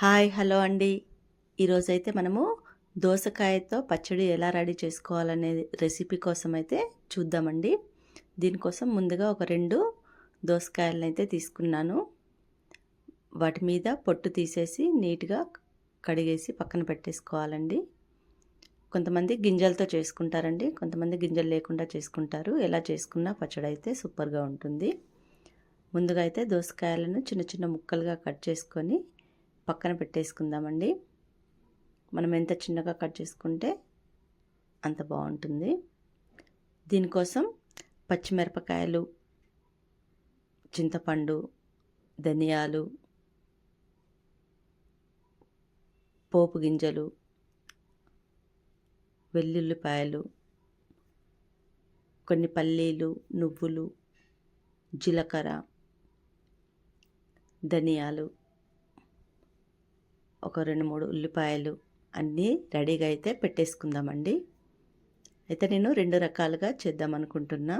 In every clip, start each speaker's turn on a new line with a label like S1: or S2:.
S1: Hi hello అండి. ఈరోజైతే మనము దోసకాయతో పచ్చడి ఎలా రెడీ చేసుకోవాలనే రెసిపీ కోసం అయితే చూద్దామండి. దీనికోసం ముందుగా ఒక రెండు దోసకాయలను అయితే తీసుకున్నాను. వాటి మీద పొట్టు తీసేసి నీట్గా కడిగేసి పక్కన పెట్టేసుకోవాలండి. కొంతమంది గింజలతో చేసుకుంటారండి. కొంతమంది గింజలు లేకుండా చేసుకుంటారు. ఎలా చేసుకున్నా పచ్చడి అయితే సూపర్గా ఉంటుంది. ముందుగా అయితే దోసకాయలను చిన్న చిన్న ముక్కలుగా కట్ చేసుకొని పక్కన పెట్టేసుకుందామండి. మనం ఎంత చిన్నగా కట్ చేసుకుంటే అంత బాగుంటుంది. దీనికోసం పచ్చిమిరపకాయలు చింతపండు ధనియాలు పోపు గింజలు వెల్లుల్లిపాయలు కొన్ని పల్లీలు నువ్వులు జీలకర్ర ధనియాలు ఒక రెండు మూడు ఉల్లిపాయలు అన్నీ రెడీగా అయితే పెట్టేసుకుందామండి. అయితే నేను రెండు రకాలుగా చేద్దాం అనుకుంటున్నా.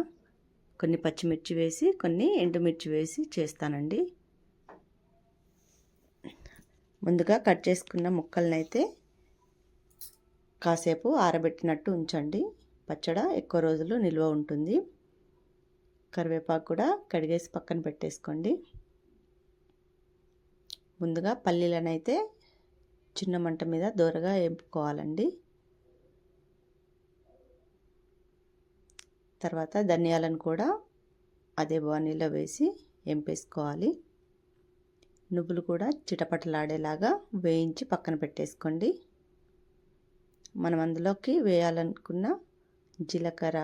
S1: కొన్ని పచ్చిమిర్చి వేసి కొన్ని ఎండుమిర్చి వేసి చేస్తానండి. ముందుగా కట్ చేసుకున్న ముక్కలనైతే అయితే కాసేపు ఆరబెట్టినట్టు ఉంచండి. పచ్చడ ఎక్కువ రోజులు నిల్వ ఉంటుంది. కరివేపాకు కూడా కడిగేసి పక్కన పెట్టేసుకోండి. ముందుగా పల్లీలనైతే చిన్న మంట మీద దూరగా వేపుకోవాలండి. తర్వాత ధనియాలను కూడా అదే బాణీలో వేసి వేంపేసుకోవాలి నువ్వులు కూడా చిటపటలాడేలాగా వేయించి పక్కన పెట్టేసుకోండి. మనం అందులోకి వేయాలనుకున్న జీలకర్ర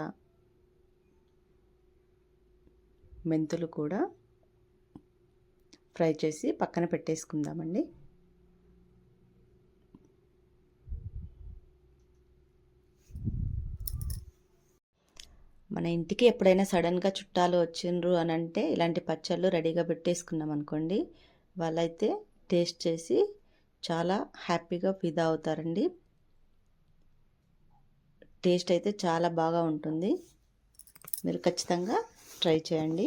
S1: మెంతులు కూడా ఫ్రై చేసి పక్కన పెట్టేసుకుందామండి. మన ఇంటికి ఎప్పుడైనా సడన్గా చుట్టాలు వచ్చిండ్రు అని అంటే ఇలాంటి పచ్చళ్ళు రెడీగా పెట్టేసుకున్నాం అనుకోండి. వాళ్ళైతే టేస్ట్ చేసి చాలా హ్యాపీగా ఫిదా అవుతారండి. టేస్ట్ అయితే చాలా బాగా ఉంటుంది. మీరు ఖచ్చితంగా ట్రై చేయండి.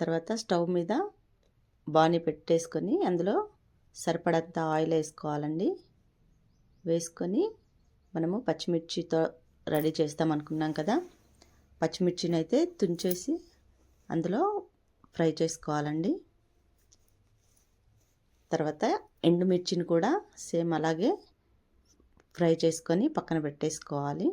S1: తర్వాత స్టవ్ మీద బాణీ పెట్టేసుకొని అందులో సరిపడంత ఆయిల్ వేసుకోవాలండి. వేసుకొని మనము పచ్చిమిర్చితో రెడీ చేస్తాం అనుకున్నాం కదా. పచ్చిమిర్చిని అయితే తుంచేసి అందులో ఫ్రై చేసుకోవాలండి. తర్వాత ఎండుమిర్చిని కూడా సేమ్ అలాగే ఫ్రై చేసుకొని పక్కన పెట్టేసుకోవాలి.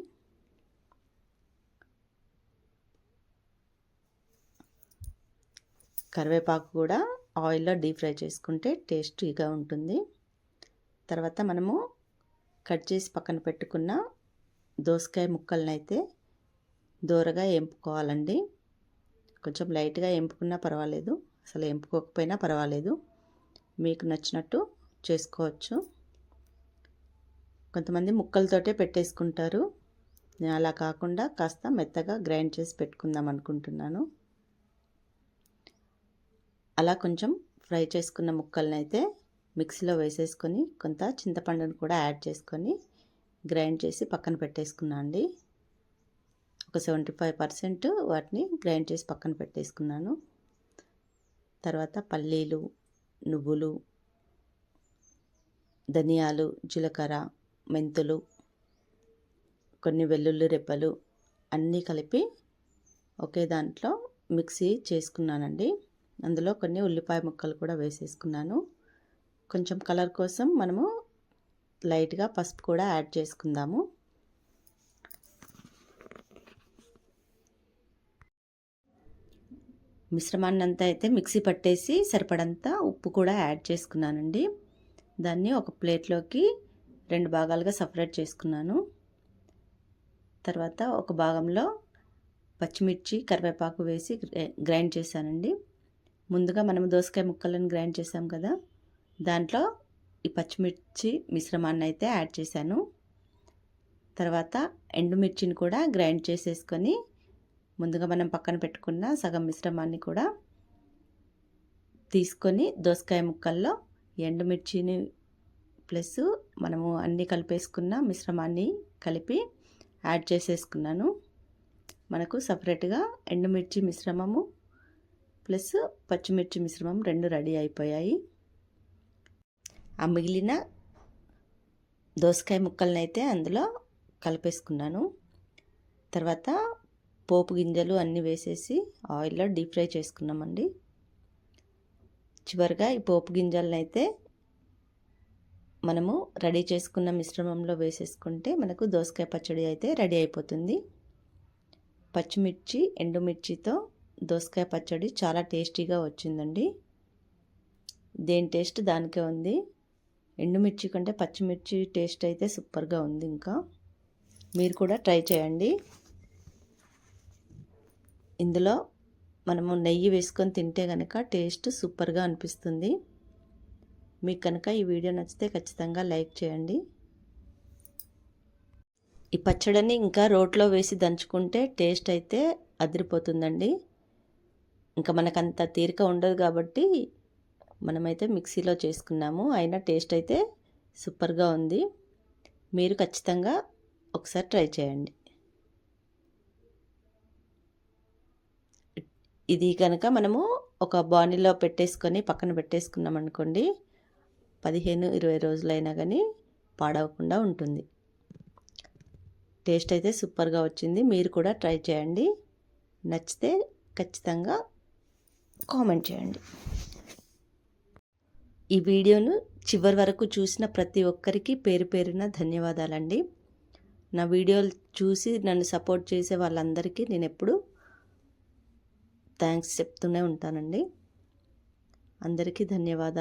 S1: కరివేపాకు కూడా ఆయిల్లో డీప్ ఫ్రై చేసుకుంటే టేస్టీగా ఉంటుంది. తర్వాత మనము కట్ చేసి పక్కన పెట్టుకున్న దోసకాయ ముక్కలనైతే దూరగా ఎంపుకోవాలండి. కొంచెం లైట్గా ఎంపుకున్నా పర్వాలేదు. అసలు ఎంపుకోకపోయినా పర్వాలేదు. మీకు నచ్చినట్టు చేసుకోవచ్చు. కొంతమంది ముక్కలతోటే పెట్టేసుకుంటారు. నేను అలా కాకుండా కాస్త మెత్తగా గ్రైండ్ చేసి పెట్టుకుందాం అనుకుంటున్నాను. అలా కొంచెం ఫ్రై చేసుకున్న ముక్కల్ని అయితే మిక్సీలో వేసేసుకొని కొంత చింతపండును కూడా యాడ్ చేసుకొని గ్రైండ్ చేసి పక్కన పెట్టేసుకున్నాను అండి. ఒక సెవెంటీ ఫైవ్ పర్సెంట్ వాటిని గ్రైండ్ చేసి పక్కన పెట్టేసుకున్నాను. తర్వాత పల్లీలు నువ్వులు ధనియాలు జీలకర్ర మెంతులు కొన్ని వెల్లుల్లి రెప్పలు అన్నీ కలిపి ఒకే దాంట్లో మిక్సీ చేసుకున్నానండి. అందులో కొన్ని ఉల్లిపాయ ముక్కలు కూడా వేసేసుకున్నాను. కొంచెం కలర్ కోసం మనము లైట్గా పసుపు కూడా యాడ్ చేసుకుందాము. మిశ్రమాన్ని అంతా అయితే మిక్సీ పట్టేసి సరిపడంతా ఉప్పు కూడా యాడ్ చేసుకున్నానండి. దాన్ని ఒక ప్లేట్లోకి రెండు భాగాలుగా సపరేట్ చేసుకున్నాను. తర్వాత ఒక భాగంలో పచ్చిమిర్చి కరివేపాకు వేసి గ్రైండ్ చేశానండి. ముందుగా మనం దోసకాయ ముక్కలను గ్రైండ్ చేసాం కదా. దాంట్లో ఈ పచ్చిమిర్చి మిశ్రమాన్ని అయితే యాడ్ చేశాను. తర్వాత ఎండుమిర్చిని కూడా గ్రైండ్ చేసేసుకొని ముందుగా మనం పక్కన పెట్టుకున్న సగం మిశ్రమాన్ని కూడా తీసుకొని దోసకాయ ముక్కల్లో ఎండుమిర్చిని ప్లస్ మనము అన్నీ కలిపేసుకున్న మిశ్రమాన్ని కలిపి యాడ్ చేసేసుకున్నాను. మనకు సపరేట్గా ఎండుమిర్చి మిశ్రమము ప్లస్ పచ్చిమిర్చి మిశ్రమం రెండు రెడీ అయిపోయాయి. ఆ మిగిలిన దోసకాయ ముక్కలను అయితే అందులో కలిపేసుకున్నాను. తర్వాత పోపు గింజలు అన్నీ వేసేసి ఆయిల్లో డీప్ ఫ్రై చేసుకున్నామండి. చివరిగా ఈ పోపు గింజలను అయితే మనము రెడీ చేసుకున్న మిశ్రమంలో వేసేసుకుంటే మనకు దోసకాయ పచ్చడి అయితే రెడీ అయిపోతుంది. పచ్చిమిర్చి ఎండుమిర్చితో దోసకాయ పచ్చడి చాలా టేస్టీగా వచ్చిందండి. దేని టేస్ట్ దానికే ఉంది. ఎండుమిర్చి కంటే పచ్చిమిర్చి టేస్ట్ అయితే సూపర్గా ఉంది ఇంకా. మీరు కూడా ట్రై చేయండి. ఇందులో మనము నెయ్యి వేసుకొని తింటే కనుక టేస్ట్ సూపర్గా అనిపిస్తుంది. మీకు కనుక ఈ వీడియో నచ్చితే ఖచ్చితంగా లైక్ చేయండి. ఈ పచ్చడిని ఇంకా రోట్లో వేసి దంచుకుంటే టేస్ట్ అయితే అదిరిపోతుందండి. ఇంకా మనకంత తీరిక ఉండదు కాబట్టి మనమైతే మిక్సీలో చేసుకున్నాము. అయినా టేస్ట్ అయితే సూపర్గా ఉంది. మీరు ఖచ్చితంగా ఒకసారి ట్రై చేయండి. ఇది కనుక మనము ఒక బాణీలో పెట్టేసుకొని పక్కన పెట్టేసుకున్నాం అనుకోండి పదిహేను ఇరవై రోజులైనా కానీ పాడవకుండా ఉంటుంది. టేస్ట్ అయితే సూపర్గా వచ్చింది. మీరు కూడా ట్రై చేయండి. నచ్చితే ఖచ్చితంగా కామెంట్ చేయండి. ఈ వీడియోను చివరి వరకు చూసిన ప్రతి ఒక్కరికి పేరు పేరున ధన్యవాదాలండి. నా వీడియోలు చూసి నన్ను సపోర్ట్ చేసే వాళ్ళందరికీ నేను ఎప్పుడు థ్యాంక్స్ చెప్తూనే ఉంటానండి. అందరికీ ధన్యవాదాలు.